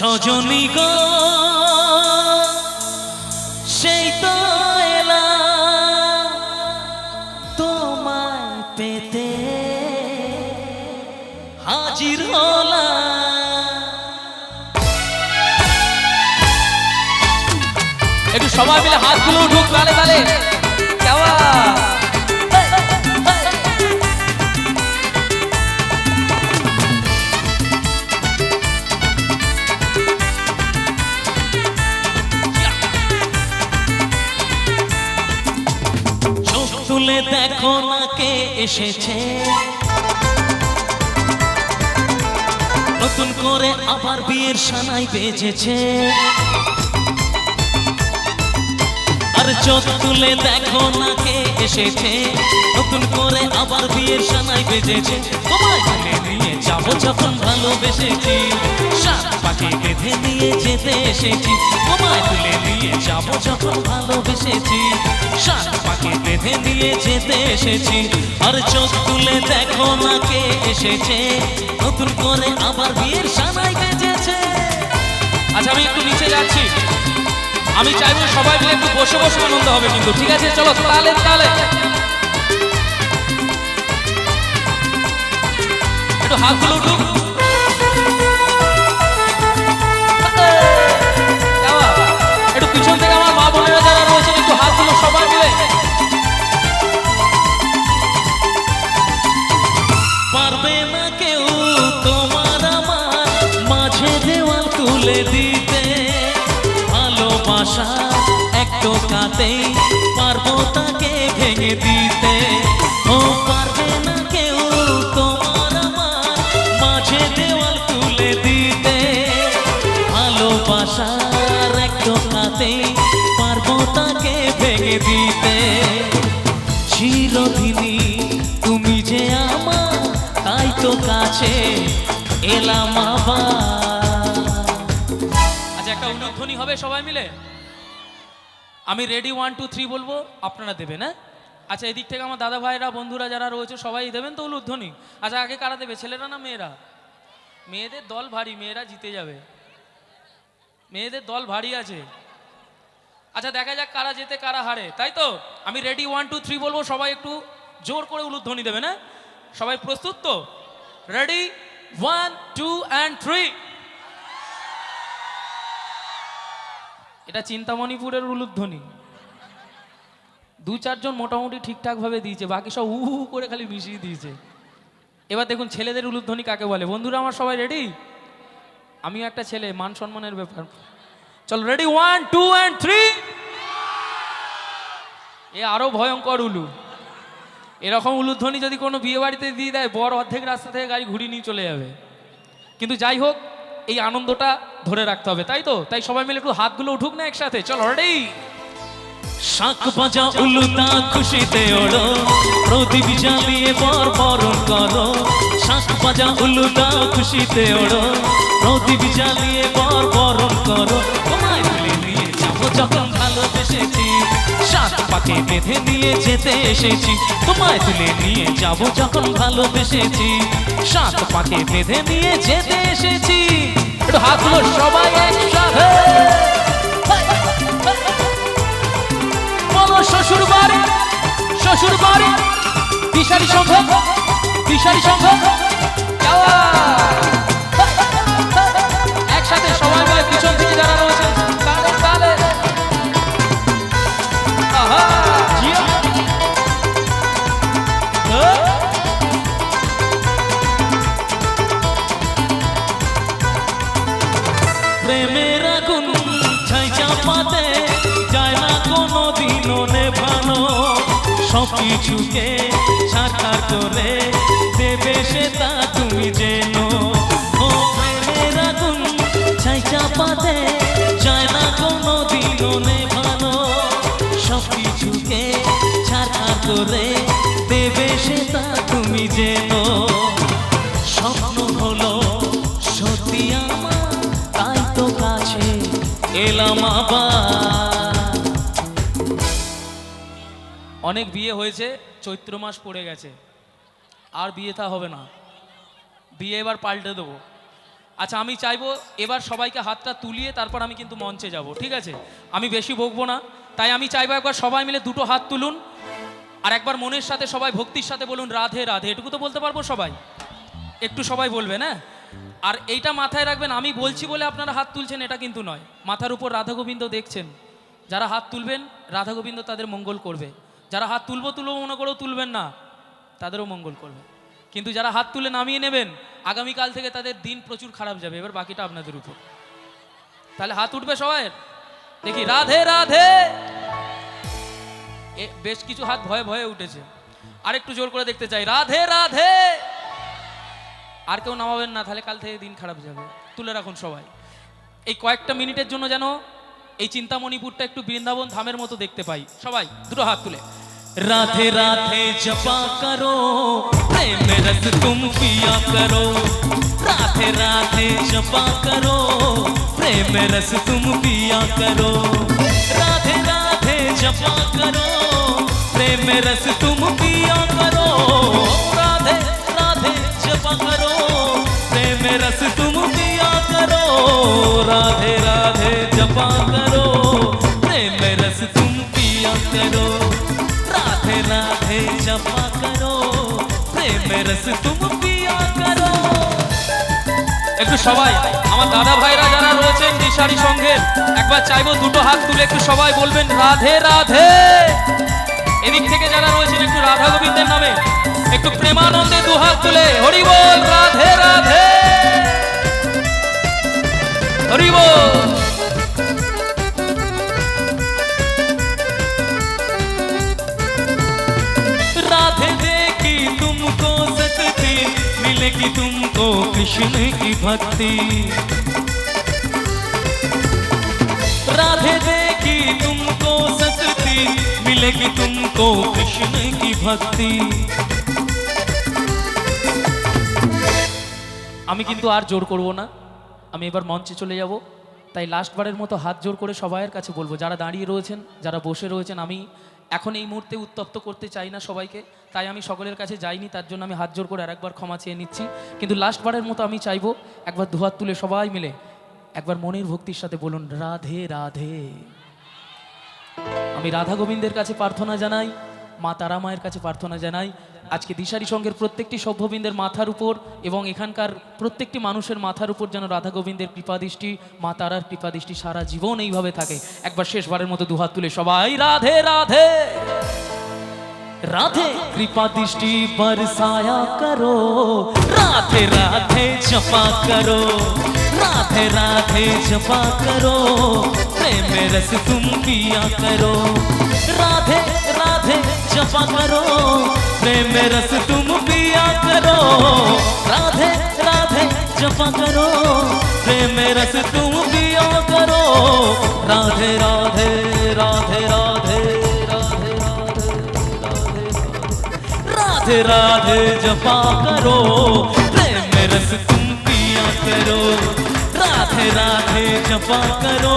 সজনী গো, সেই তো তোমায় পেতে হাজির হলাম একটু সবাই মিলে হাতগুলো উঠুক, তালে তালে। কেমন চোখ তুলে দেখো না কে এসেছে। নতুন করে আবার বিয়ের সানাই বেজেছে। আর চোখ তুলে দেখো না কে এসেছে। নতুন করে আবার বিয়ের সানাই বেজেছে। তোমায় নিয়ে যাব যখন ভালোবেসেছি। পাখি বেঁধে নিয়ে যেতে এসেছি। তোমায় তুলে নিয়ে যাব যখন ভালোবেসেছি। সাত বেঁধে নিয়ে যেতে এসেছি। আর চোখ তুলে দেখো না কে এসেছে। নতুন করে আবার বিয়ের সানাই বেজেছে। আচ্ছা আমি একটু নিচে যাচ্ছি। আমি চাইব সবাই মিলে একটু বসে বসে আনন্দ হবে কিন্তু, ঠিক আছে? চলো, তালে তালে। একটু হাত হাতগুলো উঠুক টোকাতেই পারব তাকে ভেঙে দিতে। ও পারবে না কেউ তোমার আমার মাঝে দেওয়াল তুলে দিতে। ভালোবাসার এক টোকাতেই পারব তাকে ভেঙে দিতে। চিরদিনই তুমি যে আমার, তাই তো কাছে এলাম আবার। আচ্ছা একটা উলুধ্বনি হবে সবাই মিলে? আমি রেডি ওয়ান টু থ্রি বলব, আপনারা দেবেন হ্যাঁ? আচ্ছা এদিক থেকে আমার দাদা ভাইরা, বন্ধুরা যারা রয়েছে, সবাই দেবেন তো উলুধ্বনি আচ্ছা আগে কারা দেবে, ছেলেরা না মেয়েরা? মেয়েদের দল ভারী, মেয়েরা জিতে যাবে। মেয়েদের দল ভারী আছে। আচ্ছা দেখা যাক কারা যেতে কারা হারে, তাই তো? আমি রেডি ওয়ান টু থ্রি বলব, সবাই একটু জোর করে উলুধ্বনি দেবেন হ্যাঁ? সবাই প্রস্তুত তো? Ready one two and three এটা চিন্তামণিপুরের উলুধ্বনি। দু চারজন মোটামুটি ঠিকঠাকভাবে দিয়েছে, বাকি সব উহু করে খালি মিশিয়ে দিয়েছে। এবার দেখুন ছেলেদের উলুধ্বনি কাকে বলে? বন্ধুরা, আমার সবাই রেডি আমিও একটা ছেলে, মান সম্মানের ব্যাপার। চলো ready one two and three এ আরও ভয়ঙ্কর উলু। এরকম উলুধ্বনি যদি কোনো বিয়ে বাড়িতে দিয়ে দেয়, বর অর্ধেক রাস্তা থেকে গাড়ি ঘুরিয়ে নিয়ে চলে যাবে। কিন্তু যাই হোক এই আনন্দটা ধরে রাখতে হবে, তাই তো? তাই সবাই মিলে একটু হাতগুলো উঠুক না একসাথে। চলো শাক বাজা উলুতা খুশিতে ওড়ো। প্রদীপ জ্বালিয়ে বর বরণ করো। শাক বাজা উলুতা খুশিতে ওড়ো। প্রদীপ জ্বালিয়ে বর বরণ করো। তোমায় যাব যখন ভালোবেসেছি। পাকে বেঁধে দিয়ে যেতে এসেছি। তোমায় তুলে নিয়ে যাব যখন ভালোবেসেছি। সাত পাকে বেঁধে নিয়ে যেতে এসেছি। হাতগুলো সবাই একসাথে। বলো, শ্বশুর বাড়ি শ্বশুর বাড়ি, দিশারি সংঘ, দিশারি যাওয়া। প্রেমের আগুন ছাই চাপাতে যায় করে দেবে সে তা তুমি যেন ও প্রেমের আগুন ছাই চাপাতে যায় না কোনো দিনও নেভানো। সব কিছুকে ছাড়খার করে তা তুমি যেন স্বপ্ন হলো সত্যি আমার, তাই তো কাছে এলাম অনেক বিয়ে হয়েছে, চৈত্র মাস পড়ে গেছে। আর বিয়ে তা হবে না। বিয়ে এবার পাল্টে দেবো। আচ্ছা আমি চাইব এবার সবাইকে হাতটা তুলিয়ে তারপর আমি কিন্তু মঞ্চে যাব, ঠিক আছে? আমি বেশি বকবো না। তাই আমি চাইব একবার সবাই মিলে দুটো হাত তুলুন আর একবার মনের সাথে, সবাই ভক্তির সাথে বলুন, রাধে রাধে। এটুকু তো বলতে পারব সবাই। একটু সবাই বলবেন হ্যাঁ আর এইটা মাথায় রাখবেন, আমি বলছি বলে আপনারা হাত তুলছেন, এটা কিন্তু নয়। মাথার উপর রাধা গোবিন্দ দেখছেন। যারা হাত তুলবেন, রাধা গোবিন্দ তাদের মঙ্গল করবে। যারা হাত তুলবো তুলবো মনে করেও তুলবেন না, তাদেরও মঙ্গল করবে। কিন্তু যারা হাত তুলে নামিয়ে নেবেন, আগামীকাল থেকে তাদের দিন প্রচুর খারাপ যাবে। এবার বাকিটা আপনাদের উপর। তাহলে হাত উঠবে সবাই দেখি, রাধে রাধে। বেশ কিছু হাত ভয়ে ভয়ে উঠেছে। আর একটু জোর করে দেখতে চাই। রাধে রাধে! আর কেউ নামাবেন না, তাহলে কাল থেকে দিন খারাপ যাবে। তুলে রাখুন সবাই। এই কয়েকটা মিনিটের জন্য যেন এই চিন্তামণিপুরটা একটু বৃন্দাবন ধামের মতো দেখতে পাই। সবাই, দুটো হাত তুলে। রাধে রাধে, জপা করো, প্রেম রস তুম পিয়া করো। রাধে রাধে, জপা করো, প্রেম রস তুম পিয়া করো। রাধে রাধে, জপা করো। राधे राधे जपा करो प्रेम रस तुम पिया करो একটু সবাই আমার দাদা ভাইরা যারা রয়েছেন দিশারি সংঘের একবার চাইবো দুটো হাত তুলে একটু সবাই বলবেন রাধে রাধে এদিক থেকে যারা রয়েছেন একটু রাধা গোবিন্দের নামে একটু প্রেমানন্দে দু হাত তুলে হরি বল রাধে রাধে হরি বল मिलेगी तुमको कृष्ण की भक्ति राधे देखी तुमको सकती मिलेगी तुमको कृष्ण की भक्ति আমি কিন্তু আর জোর করব না আমি এবার মঞ্চে চলে যাব তাই লাস্টবারের মতো হাত জোর করে সবাইয়ের কাছে বলবো যারা দাঁড়িয়ে রয়েছেন যারা বসে রয়েছেন আমি এখন এই মুহূর্তে উত্তপ্ত করতে চাই না সবাইকে তাই আমি সকলের কাছে যাইনি, তার জন্য আমি হাত জোর করে আরেকবার ক্ষমা চেয়ে নিচ্ছি। কিন্তু লাস্টবারের মতো আমি চাইব একবার দুহাত তুলে সবাই মিলে একবার মনের ভক্তির সাথে বলুন, রাধে রাধে। আমি রাধা গোবিন্দের কাছে প্রার্থনা জানাই, মা তারা মায়ের কাছে প্রার্থনা জানাই। আজকে দিশারি সঙ্গের প্রত্যেকটি সভ্যবৃন্দের মাথার উপর এবং এখানকার প্রত্যেকটি মানুষের মাথার উপর যেন রাধা গোবিন্দের কৃপাদৃষ্টি মা তারার কৃপাদৃষ্টি সারা জীবন এইভাবে থাকে। একবার শেষবারের মতো দুহাত তুলে সবাই, রাধে রাধে। राधे, कृपा दृष्टि बरसाया करो। राधे राधे, जपा करो। राधे राधे, जपा करो। प्रेम रस तुम पिया करो। राधे राधे, जपा करो। प्रेम रस तुम पिया करो। राधे राधे, जपा करो। प्रेम रस तुम पिया करो। राधे राधे जपा करो प्रेम में रस तुम पिया करो राधे राधे जपा करो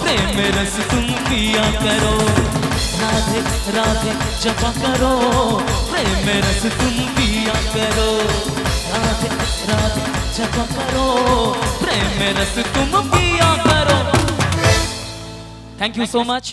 प्रेम में रस तुम पिया करो राधे राधे जपा करो प्रेम में रस तुम पिया करो राधे राधे जपा करो प्रेम में रस तुम पिया करो थैंक यू सो मच